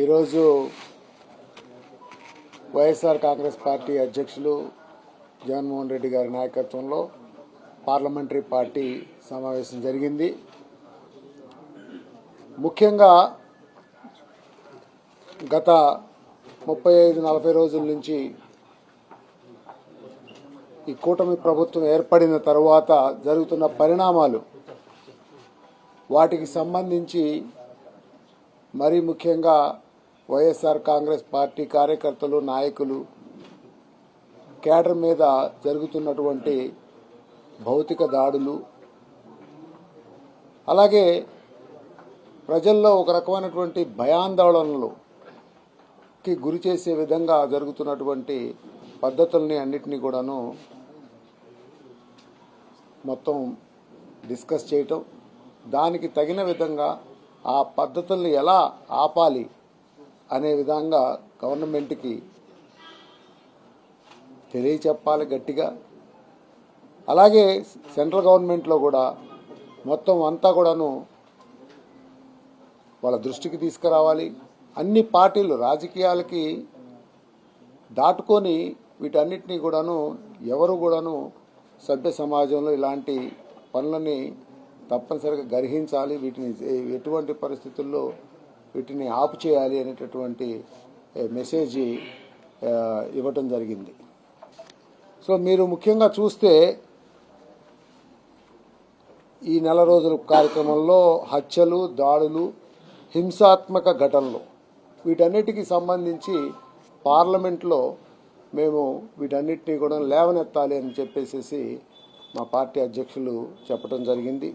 ఈరోజు వైఎస్ఆర్ కాంగ్రెస్ పార్టీ అధ్యక్షులు జగన్మోహన్ రెడ్డి గారి నాయకత్వంలో పార్లమెంటరీ పార్టీ సమావేశం జరిగింది. ముఖ్యంగా గత ముప్పై ఐదు నలభై రోజుల నుంచి ఈ కూటమి ప్రభుత్వం ఏర్పడిన తర్వాత జరుగుతున్న పరిణామాలు వాటికి సంబంధించి మరీ ముఖ్యంగా వైఎస్ఆర్ కాంగ్రెస్ పార్టీ కార్యకర్తలు నాయకులు కేడర్ మీద జరుగుతున్నటువంటి భౌతిక దాడులు. అలాగే ప్రజల్లో ఒక రకమైనటువంటి భయాందోళనలుకి గురి చేసే విధంగా జరుగుతున్నటువంటి పద్ధతుల్ని అన్నిటినీ కూడాను మొత్తం డిస్కస్ చేయటం. దానికి తగిన విధంగా ఆ పద్ధతుల్ని ఎలా ఆపాలి అనే విధంగా గవర్నమెంట్కి తెలియచెప్పాలి గట్టిగా. అలాగే సెంట్రల్ గవర్నమెంట్లో కూడా మొత్తం అంతా కూడాను వాళ్ళ దృష్టికి తీసుకురావాలి. అన్ని పార్టీలు రాజకీయాలకి దాటుకొని వీటన్నిటినీ కూడాను ఎవరు కూడాను సభ్య సమాజంలో ఇలాంటి పనులని తప్పనిసరిగా గర్హించాలి. వీటిని ఎటువంటి పరిస్థితుల్లో వీటిని ఆపు చేయాలి అనేటటువంటి మెసేజ్ ఇవ్వటం జరిగింది. సో మీరు ముఖ్యంగా చూస్తే ఈ నెల రోజుల కార్యక్రమంలో హత్యలు దాడులు హింసాత్మక ఘటనలు వీటన్నిటికీ సంబంధించి పార్లమెంట్లో మేము వీటన్నిటినీ కూడా లేవనెత్తాలి అని చెప్పేసి మా పార్టీ అధ్యక్షులు చెప్పడం జరిగింది.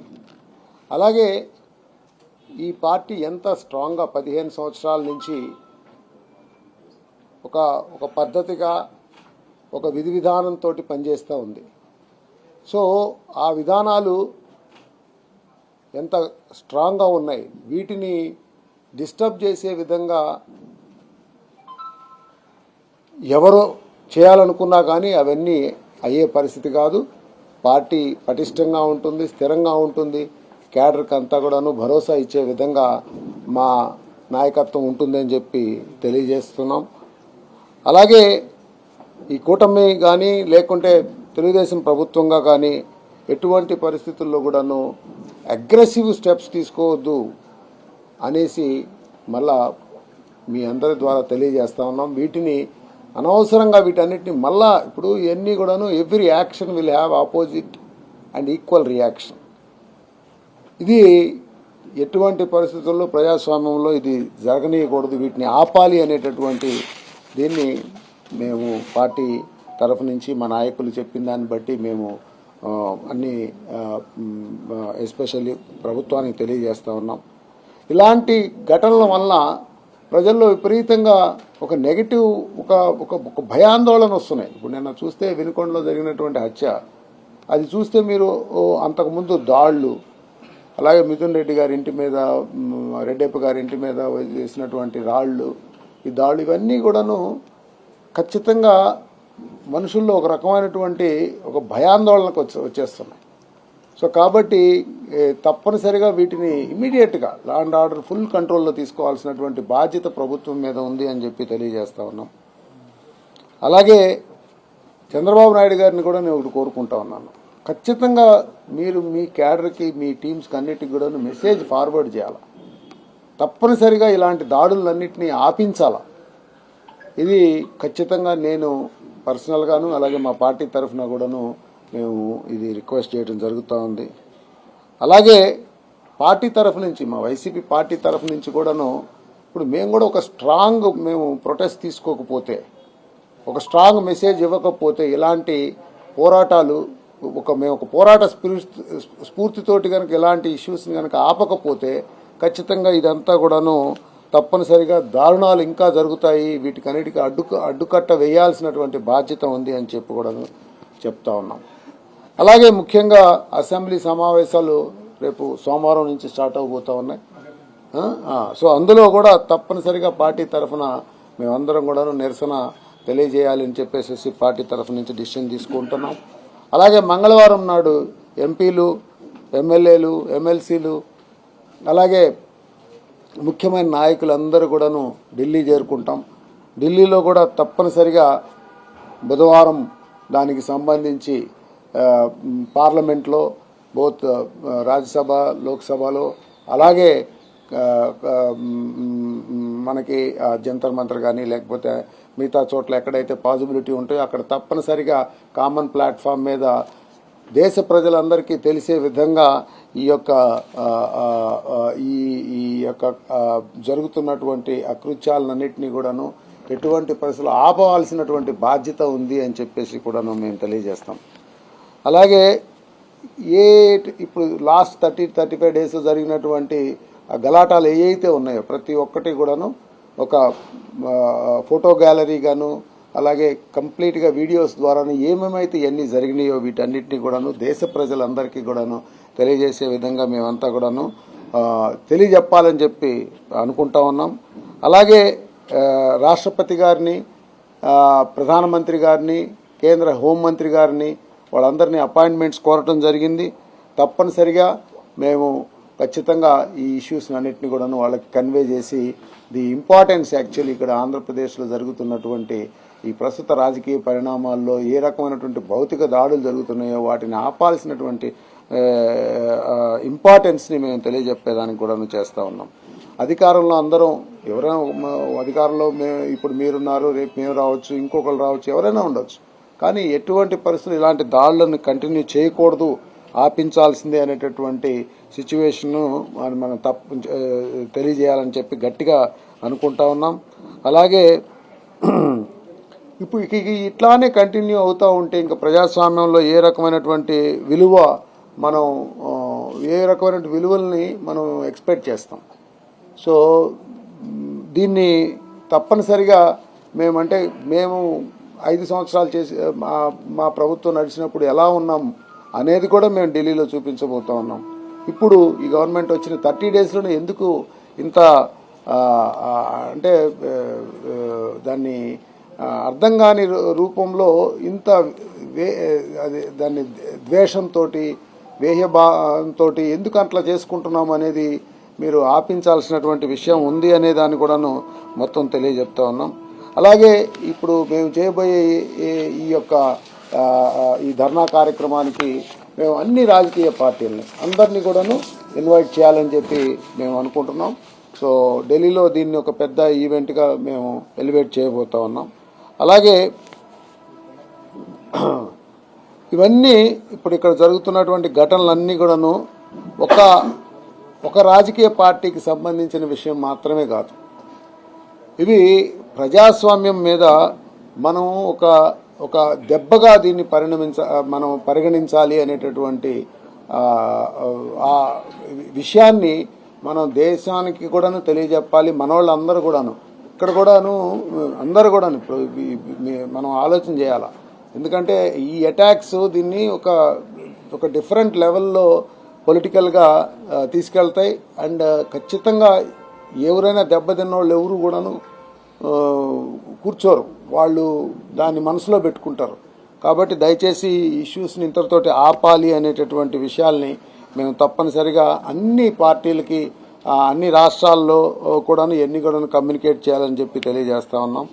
అలాగే ఈ పార్టీ ఎంత స్ట్రాంగ్గా పదిహేను సంవత్సరాల నుంచి ఒక ఒక పద్ధతిగా ఒక విధి విధానంతో పనిచేస్తూ ఉంది. సో ఆ విధానాలు ఎంత స్ట్రాంగ్గా ఉన్నాయి వీటిని డిస్టర్బ్ చేసే విధంగా ఎవరు చేయాలనుకున్నా కానీ అవన్నీ అయ్యే పరిస్థితి కాదు. పార్టీ పటిష్టంగా ఉంటుంది స్థిరంగా ఉంటుంది. క్యాడర్కి అంతా కూడాను భరోసా ఇచ్చే విధంగా మా నాయకత్వం ఉంటుందని చెప్పి తెలియజేస్తున్నాం. అలాగే ఈ కూటమి కానీ లేకుంటే తెలుగుదేశం ప్రభుత్వంగా కానీ ఎటువంటి పరిస్థితుల్లో కూడాను అగ్రెసివ్ స్టెప్స్ తీసుకోవద్దు అనేసి మళ్ళా మీ అందరి ద్వారా తెలియజేస్తా ఉన్నాం. వీటిని అనవసరంగా వీటన్నిటిని మళ్ళా ఇప్పుడు ఇవన్నీ కూడాను every action will have opposite and equal reaction. ఇది ఎటువంటి పరిస్థితుల్లో ప్రజాస్వామ్యంలో ఇది జరగనీయకూడదు వీటిని ఆపాలి అనేటటువంటి దీన్ని మేము పార్టీ తరఫు నుంచి మా నాయకులు చెప్పిన దాన్ని బట్టి మేము అన్ని ఎస్పెషల్లీ ప్రభుత్వానికి తెలియజేస్తూ ఉన్నాం. ఇలాంటి ఘటనల వల్ల ప్రజల్లో విపరీతంగా ఒక నెగిటివ్ ఒక ఒక ఒక భయాందోళన వస్తున్నాయి. ఇప్పుడు నిన్న చూస్తే వినుకొండలో జరిగినటువంటి హత్య. అది చూస్తే మీరు అంతకుముందు దాళ్ళు అలాగే మిథున్ రెడ్డి గారి ఇంటి మీద రెడ్డప్ప గారి ఇంటి మీద వేసినటువంటి రాళ్ళు ఈ దాళ్ళు ఇవన్నీ కూడాను ఖచ్చితంగా మనుషుల్లో ఒక రకమైనటువంటి ఒక భయాందోళనకు వచ్చే వచ్చేస్తున్నాయి. సో కాబట్టి తప్పనిసరిగా వీటిని ఇమీడియట్గా లా అండ్ ఆర్డర్ ఫుల్ కంట్రోల్లో తీసుకోవాల్సినటువంటి బాధ్యత ప్రభుత్వం మీద ఉంది అని చెప్పి తెలియజేస్తా ఉన్నాం. అలాగే చంద్రబాబు నాయుడు గారిని కూడా నేను ఒకటి కోరుకుంటా ఉన్నాను. ఖచ్చితంగా మీరు మీ క్యాడర్కి మీ టీమ్స్కి అన్నిటికి కూడా మెసేజ్ ఫార్వర్డ్ చేయాలి? తప్పనిసరిగా ఇలాంటి దాడులన్నింటినీ ఆపించాలా? ఇది ఖచ్చితంగా నేను పర్సనల్గాను అలాగే మా పార్టీ తరఫున కూడాను మేము ఇది రిక్వెస్ట్ చేయడం జరుగుతూ ఉంది. అలాగే పార్టీ తరఫు నుంచి మా వైసీపీ పార్టీ తరఫు నుంచి కూడాను ఇప్పుడు మేము కూడా ఒక స్ట్రాంగ్ మేము ప్రొటెస్ట్ తీసుకోకపోతే ఒక స్ట్రాంగ్ మెసేజ్ ఇవ్వకపోతే ఇలాంటి పోరాటాలు ఒక మేము ఒక పోరాట స్ఫూర్తి స్ఫూర్తితోటి కనుక ఇలాంటి ఇష్యూస్ని కనుక ఆపకపోతే ఖచ్చితంగా ఇదంతా కూడాను తప్పనిసరిగా దారుణాలు ఇంకా జరుగుతాయి. వీటికన్నిటికీ అడ్డుక అడ్డుకట్ట వేయాల్సినటువంటి బాధ్యత ఉంది అని చెప్పి కూడా చెప్తా ఉన్నాం. అలాగే ముఖ్యంగా అసెంబ్లీ సమావేశాలు రేపు సోమవారం నుంచి స్టార్ట్ అవబోతా ఉన్నాయి. సో అందులో కూడా తప్పనిసరిగా పార్టీ తరఫున మేమందరం కూడా నిరసన తెలియజేయాలని చెప్పేసేసి చెప్పేసి పార్టీ తరఫు నుంచి డిసిషన్ తీసుకుంటున్నాం. అలాగే మంగళవారం నాడు ఎంపీలు ఎమ్మెల్యేలు ఎమ్మెల్సీలు అలాగే ముఖ్యమైన నాయకులందరూ కూడాను ఢిల్లీ చేరుకుంటాం. ఢిల్లీలో కూడా తప్పనిసరిగా బుధవారం దానికి సంబంధించి పార్లమెంట్లో బోత్ రాజ్యసభ లోక్సభలో అలాగే మనకి జంతర్ మంతర్ కానీ లేకపోతే మిగతా చోట్ల ఎక్కడైతే పాసిబిలిటీ ఉంటాయో అక్కడ తప్పనిసరిగా కామన్ ప్లాట్ఫామ్ మీద దేశ ప్రజలందరికీ తెలిసే విధంగా ఈ యొక్క ఈ ఈ యొక్క జరుగుతున్నటువంటి అకృత్యాలన్నింటినీ కూడాను ఎటువంటి పరిస్థితులు ఆపవలసినటువంటి బాధ్యత ఉంది అని చెప్పేసి కూడాను మేము తెలియజేస్తాం. అలాగే ఏ ఇప్పుడు last thirty thirty five days జరిగినటువంటి ఆ గలాటాలు ఏవైతే ఉన్నాయో ప్రతి ఒక్కటి కూడాను ఒక ఫోటో గ్యాలరీ గాను అలాగే కంప్లీట్గా వీడియోస్ ద్వారాను ఏమేమైతే ఇవన్నీ జరిగినాయో వీటన్నిటిని కూడాను దేశ ప్రజలందరికీ కూడాను తెలియజేసే విధంగా మేమంతా కూడాను తెలియజెప్పాలని చెప్పి అనుకుంటా ఉన్నాం. అలాగే రాష్ట్రపతి గారిని ప్రధానమంత్రి గారిని కేంద్ర హోంమంత్రి గారిని వాళ్ళందరినీ అపాయింట్మెంట్స్ కోరటం జరిగింది. తప్పనిసరిగా మేము ఖచ్చితంగా ఈ ఇష్యూస్ అన్నింటినీ కూడాను వాళ్ళకి కన్వే చేసి ది ఇంపార్టెన్స్ యాక్చువల్లీ ఇక్కడ ఆంధ్రప్రదేశ్లో జరుగుతున్నటువంటి ఈ ప్రస్తుత రాజకీయ పరిణామాల్లో ఏ రకమైనటువంటి భౌతిక దాడులు జరుగుతున్నాయో వాటిని ఆపాల్సినటువంటి ఇంపార్టెన్స్ని మేము తెలియజెప్పేదానికి కూడా చేస్తూ ఉన్నాం. అధికారంలో అందరం ఎవరైనా అధికారంలో మేము ఇప్పుడు మీరున్నారు రేపు మేము రావచ్చు ఇంకొకరు రావచ్చు ఎవరైనా ఉండొచ్చు. కానీ ఎటువంటి పరిస్థితులు ఇలాంటి దాడులను కంటిన్యూ చేయకూడదు ఆపించాల్సిందే అనేటటువంటి సిచ్యువేషన్ను మనం తప్పు తెలియజేయాలని చెప్పి గట్టిగా అనుకుంటా ఉన్నాం. అలాగే ఇప్పుడు ఇట్లానే కంటిన్యూ అవుతూ ఉంటే ఇంకా ప్రజాస్వామ్యంలో ఏ రకమైనటువంటి విలువ మనం ఏ రకమైన విలువల్ని మనం ఎక్స్పెక్ట్ చేస్తాం. సో దీన్ని తప్పనిసరిగా మేమంటే మేము ఐదు సంవత్సరాలు చేసి మా మా ప్రభుత్వం నడిచినప్పుడు ఎలా ఉన్నాం? అనేది కూడా మేము ఢిల్లీలో చూపించబోతా ఉన్నాం. ఇప్పుడు ఈ గవర్నమెంట్ వచ్చిన థర్టీ డేస్లోనే ఎందుకు ఇంత అంటే దాన్ని అర్థం కాని రూ- రూపంలో ఇంత వే అది దాన్ని ద్వేషంతో వేహ్యభావంతో ఎందుకు అట్లా చేసుకుంటున్నాం అనేది మీరు ఆపించాల్సినటువంటి విషయం ఉంది అనే దాన్ని కూడాను మొత్తం తెలియజెప్తా ఉన్నాం. అలాగే ఇప్పుడు మేము చేయబోయే ఈ- ఈ యొక్క ఈ ధర్నా కార్యక్రమానికి మేము అన్ని రాజకీయ పార్టీలని అందరినీ కూడాను ఇన్వైట్ చేయాలని చెప్పి మేము అనుకుంటున్నాం. సో ఢిల్లీలో దీన్ని ఒక పెద్ద ఈవెంట్గా మేము ఎలివేట్ చేయబోతా ఉన్నాం. అలాగే ఇవన్నీ ఇప్పుడు ఇక్కడ జరుగుతున్నటువంటి ఘటనలన్నీ కూడాను ఒక ఒక రాజకీయ పార్టీకి సంబంధించిన విషయం మాత్రమే కాదు. ఇవి ప్రజాస్వామ్యం మీద మనం ఒక ఒక దెబ్బగా దీన్ని పరిణమించ మనం పరిగణించాలి అనేటటువంటి ఆ, విషయాన్ని మనం దేశానికి కూడాను తెలియజెప్పాలి మనోళ్ళందరూ కూడాను. ఇక్కడ కూడాను అందరూ కూడాను మనం ఆలోచన చేయాలా. ఎందుకంటే ఈ అటాక్స్ దీన్ని ఒక ఒక డిఫరెంట్ లెవెల్లో పొలిటికల్గా తీసుకెళ్తాయి. అండ్ ఖచ్చితంగా ఎవరైనా దెబ్బతిన్న వాళ్ళు ఎవరు కూడాను కూర్చోరు. వాళ్ళు దాన్ని మనసులో పెట్టుకుంటారు. కాబట్టి దయచేసి ఇష్యూస్ని ఇంతటితోటి ఆపాలి అనేటటువంటి విషయాల్ని మేము తప్పనిసరిగా అన్ని పార్టీలకి అన్ని రాష్ట్రాల్లో కూడాను ఎన్ని కూడాను కమ్యూనికేట్ చేయాలని చెప్పి తెలియజేస్తా ఉన్నాం.